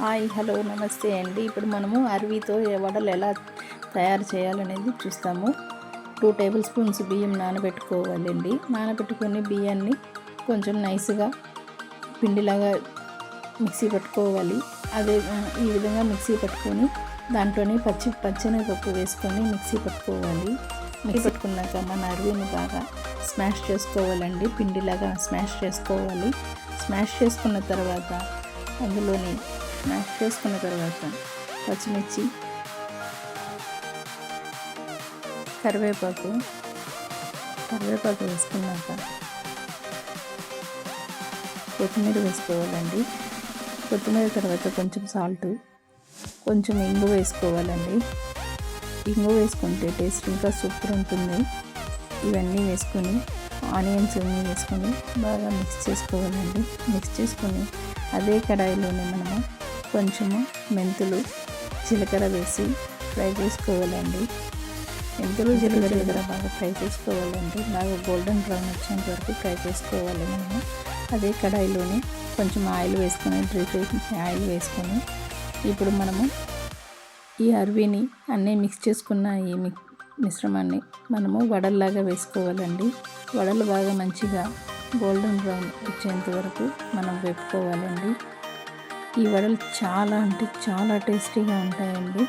Hi hello నమస్తే అండి. ఇప్పుడు మనము అరవితో వడలు ఎలా తయారు చేయాలనేది చూస్తాము. టూ టేబుల్ స్పూన్స్ బియ్యం నానబెట్టుకోవాలండి. నానబెట్టుకుని బియ్యాన్ని కొంచెం నైస్గా పిండిలాగా మిక్సీ పట్టుకోవాలి. అదే ఈ విధంగా మిక్సీ పట్టుకొని దాంట్లోనే పచ్చి పచ్చని పప్పు వేసుకొని మిక్సీ పట్టుకోవాలి. మిక్సీ పట్టుకున్నాక మన అరవిని బాగా స్మాష్ చేసుకోవాలండి. పిండిలాగా స్మాష్ చేసుకోవాలి. స్మాష్ చేసుకున్న తర్వాత అందులోని స్మాష్ చేసుకున్న తర్వాత పచ్చిమిర్చి కరివేపాకు కరివేపాకు వేసుకున్నాక కొత్తిమీర వేసుకోవాలండి. కొత్తిమీర తర్వాత కొంచెం సాల్ట్ కొంచెం ఇంగు వేసుకోవాలండి. ఇంగు వేసుకుంటే టేస్ట్ ఇంకా సూపర్ ఉంటుంది. ఇవన్నీ వేసుకొని ఆనియన్స్ అన్నీ వేసుకొని బాగా మిక్స్ చేసుకోవాలండి. మిక్స్ చేసుకొని అదే కడాయిలోనే మనము కొంచెము మెంతులు జీలకర్ర వేసి ఫ్రై చేసుకోవాలండి. మెంతులు జీలకర్ర దగ్గర బాగా ఫ్రై చేసుకోవాలండి. బాగా గోల్డెన్ బ్రౌన్ వచ్చేంత వరకు ఫ్రై చేసుకోవాలి మనము అదే కడాయిలోనే కొంచెం ఆయిల్ వేసుకొని డ్రై ఫ్రై ఆయిల్ వేసుకొని ఇప్పుడు మనము ఈ అరవిని అన్నీ మిక్స్ చేసుకున్న ఈ మిక్ మిశ్రమాన్ని మనము వడల్లాగా వేసుకోవాలండి. వడలు బాగా మంచిగా గోల్డెన్ బ్రౌన్ వచ్చేంత వరకు మనం వేపుకోవాలండి. ఈ వడలు చాలా అంటే చాలా టేస్టీగా ఉంటాయండి.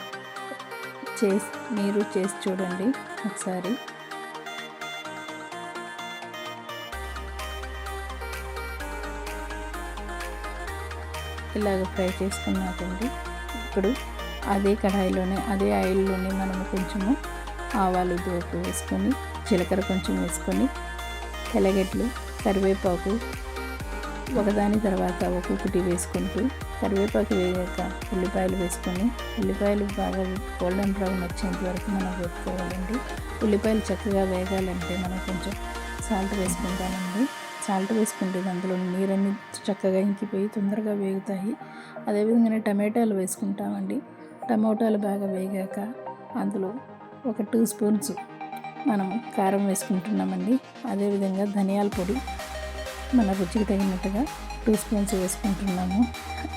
చేసి మీరు చేసి చూడండి ఒకసారి. ఇలాగ ఫ్రై చేసుకున్నాకండి. ఇప్పుడు అదే కడాయిలోనే అదే ఆయిల్లోనే మనము కొంచెము ఆవాలు దోపు వేసుకొని జీలకర్ర కొంచెం వేసుకొని తెల్లగడ్డలు కరివేపాకు ఒకదాని తర్వాత ఒక్కొక్కటి వేసుకుంటూ కరివేపాకు వేయాక ఉల్లిపాయలు వేసుకొని ఉల్లిపాయలు బాగా గోల్డెన్ బ్రౌన్ వచ్చేంత వరకు మనం వేపుకోవాలండి. ఉల్లిపాయలు చక్కగా వేగాలంటే మనం కొంచెం సాల్ట్ వేసుకుంటామండి. సాల్ట్ వేసుకుంటే అందులో నీరన్నీ చక్కగా ఇంకిపోయి తొందరగా వేగుతాయి. అదేవిధంగానే టమాటాలు వేసుకుంటామండి. టమోటాలు బాగా వేగాక అందులో ఒక టూ స్పూన్స్ మనం కారం వేసుకుంటున్నామండి. అదేవిధంగా ధనియాల పొడి మన రుచికి తగినట్టుగా టూ స్పూన్స్ వేసుకుంటున్నాము.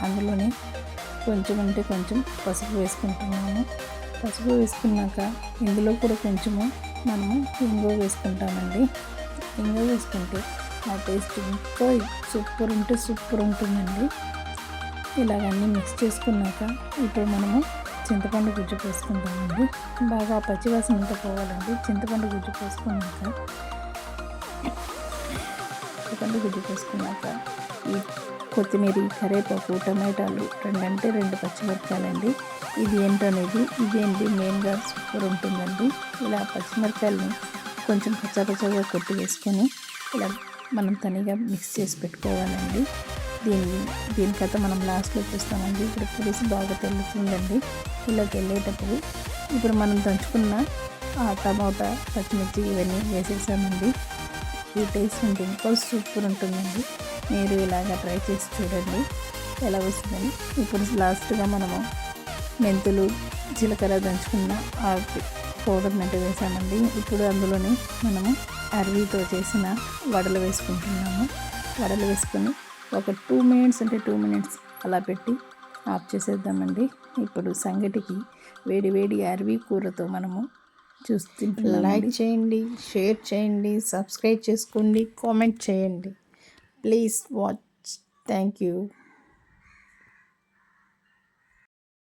అందులోనే కొంచెం అంటే కొంచెం పసుపు వేసుకుంటున్నాము. పసుపు వేసుకున్నాక ఇందులో కూడా కొంచెము మనము ఇంగువ వేసుకుంటామండి. ఇంగువ వేసుకుంటే ఆ టేస్ట్ ఇంకా సూపర్ ఉంటే సూపర్ ఉంటుందండి. ఇలాగన్నీ మిక్స్ చేసుకున్నాక ఇప్పుడు మనము చింతపండు గుజ్జు పోసుకుంటామండి. బాగా పచ్చివాసన అంతా పోవాలండి. చింతపండు గుజ్జు పోసుకున్నాక చింతపండు గుజ్జు పోసుకున్నాక ఈ కొత్తిమీర కరివేపాకు టమాటాలు రెండంటే రెండు పచ్చిమిరపకాయలండి. ఇది ఏంటనేది ఇదేంటి మెయిన్గా సూపర్ ఉంటుందండి. ఇలా పచ్చిమిరపకాయలని కొంచెం పచ్చపచ్చగా కొట్టి వేసుకొని ఇలా మనం తనిగా మిక్స్ చేసి పెట్టుకోవాలండి. దీన్ని దీని కథ మనం లాస్ట్లో చూస్తామండి. ఇప్పుడు పులుసు బాగా తెలుస్తుందండి. ఇలా వెళ్ళేటప్పుడు ఇప్పుడు మనం దంచుకున్న ఆ టమాటా పచ్చిమిర్చి ఇవన్నీ వేసేసామండి. ఈ టేస్ట్ ఉంటే ఇంకో సూపర్ ఉంటుందండి. మీరు ఇలాగా ట్రై చేసి చూడండి. ఎలా వస్తుందని. ఇప్పుడు లాస్ట్గా మనము మెంతులు జీలకర్ర దంచుకున్న ఆ పౌడర్ అంటే వేసామండి. ఇప్పుడు అందులోనే మనము అరవితో చేసిన వడలు వేసుకుంటున్నాము. వడలు వేసుకొని ఒక టూ మినిట్స్ అంటే టూ మినిట్స్ అలా పెట్టి ఆఫ్ చేసేద్దామండి. ఇప్పుడు సంగటికి వేడి వేడి అరవి కూరతో మనము చూస్తుంటున్నాం లైక్ చేయండి షేర్ చేయండి సబ్స్క్రైబ్ చేసుకోండి కామెంట్ చేయండి. Please watch thank you